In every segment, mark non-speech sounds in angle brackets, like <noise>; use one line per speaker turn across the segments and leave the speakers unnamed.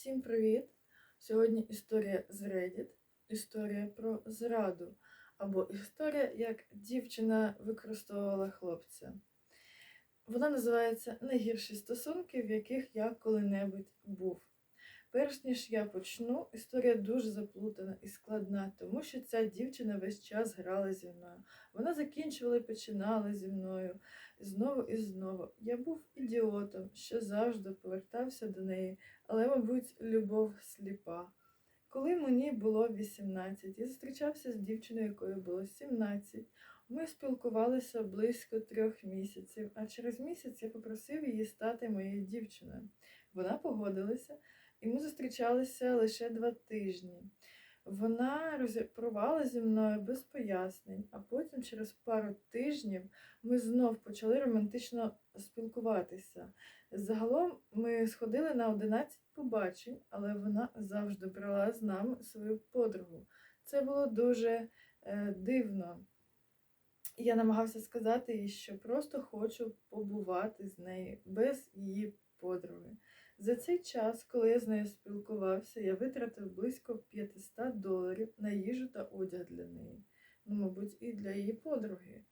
Всім привіт! Сьогодні історія з Reddit, історія про зраду, або історія, як дівчина використовувала хлопця. Вона називається Найгірші стосунки, в яких я коли-небудь був. Перш ніж я почну, історія дуже заплутана і складна, тому що ця дівчина весь час грала зі мною. Вона закінчувала і починала зі мною знову і знову. Я був ідіотом, що завжди повертався до неї, але, мабуть, любов сліпа. Коли мені було 18, я зустрічався з дівчиною, якою було 17. Ми спілкувалися близько трьох місяців, а через місяць я попросив її стати моєю дівчиною. Вона погодилася, і ми зустрічалися лише два тижні. Вона розірвала зі мною без пояснень, а потім, через пару тижнів, ми знов почали романтично спілкуватися. Загалом ми сходили на 11 побачень, але вона завжди брала з нами свою подругу. Це було дуже е, дивно. Я намагався сказати їй, що просто хочу побувати з нею без її подруги. За цей час, коли я з нею спілкувався, я витратив близько 500 доларів на їжу та одяг для неї. Ну, мабуть, і для її подруги.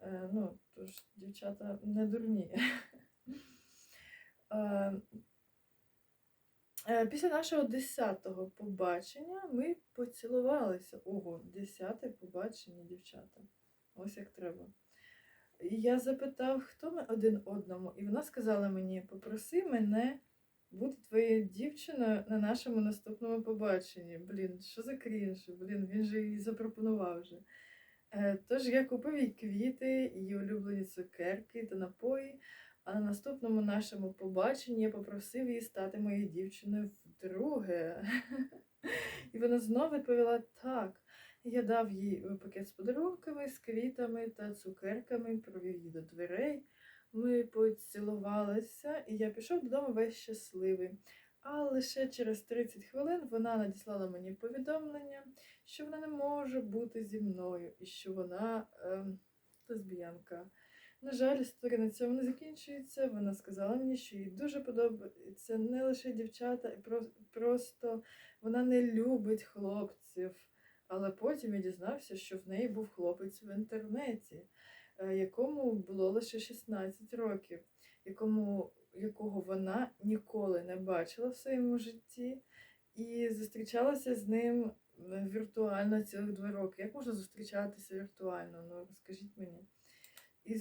Е, ну, тож дівчата не дурні. <laughs> Е, е, Після нашого 10-го побачення ми поцілувалися. Ого, 10-те побачення, дівчата. Ось як треба. Я запитав, хто ми один одному, і вона сказала мені: попроси мене бути твоєю дівчиною на нашому наступному побаченні. Блін, що за крінж? Блін, він же її запропонував вже. Е, Тож я купив їй квіти, її улюблені цукерки та напої. А на наступному нашому побаченні я попросив її стати моєю дівчиною вдруге. <laughs> І вона знову відповіла так. Я дав їй пакет з подарунками, з квітами та цукерками, провів її до дверей. Поцілувалися, і я пішов додому весь щасливий. А лише через 30 хвилин вона надіслала мені повідомлення, що вона не може бути зі мною і що вона ем, лесбіянка. На жаль, історія на цьому не закінчується. Вона сказала мені, що їй дуже подобається не лише дівчата, і про- просто вона не любить хлопців. Але потім я дізнався, що в неї був хлопець в інтернеті, е, якому було лише 16 років, якому, якого вона ніколи не бачила в своєму житті, і зустрічалася з ним е, віртуально цілих два роки. Як можна зустрічатися віртуально? Ну розкажіть мені. І,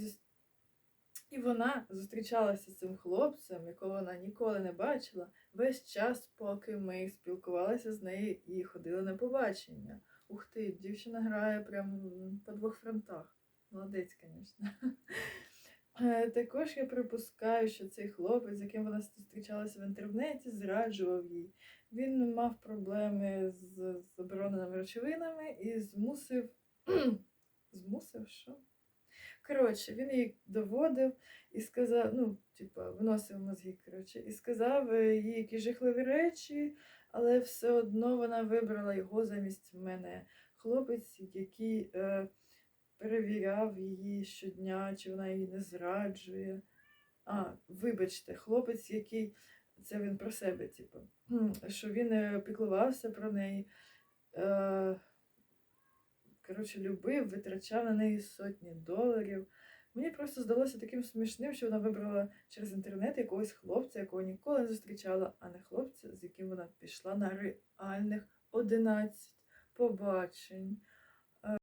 і вона зустрічалася з цим хлопцем, якого вона ніколи не бачила, весь час, поки ми спілкувалися з нею і ходили на побачення. Ух ти, дівчина грає прямо по двох фронтах. Молодець, звісно. Е, Також я припускаю, що цей хлопець, з яким вона зустрічалася в інтернеті, зраджував їй. Він мав проблеми з забороненими речовинами і змусив. <clears throat> Змусив що? Коротше, він її доводив і сказав, ну, типа, виносив мозги, коротше, і сказав е, їй які жахливі речі, але все одно вона вибрала його замість мене. Хлопець, який е, перевіряв її щодня, чи вона її не зраджує. А, вибачте, хлопець, який це він про себе, типу, що він е, піклувався про неї. Е, коротше, любив, витрачав на неї сотні доларів. Мені просто здалося таким смішним, що вона вибрала через інтернет якогось хлопця, якого ніколи не зустрічала, а не хлопця, з яким вона пішла на реальних 11 побачень.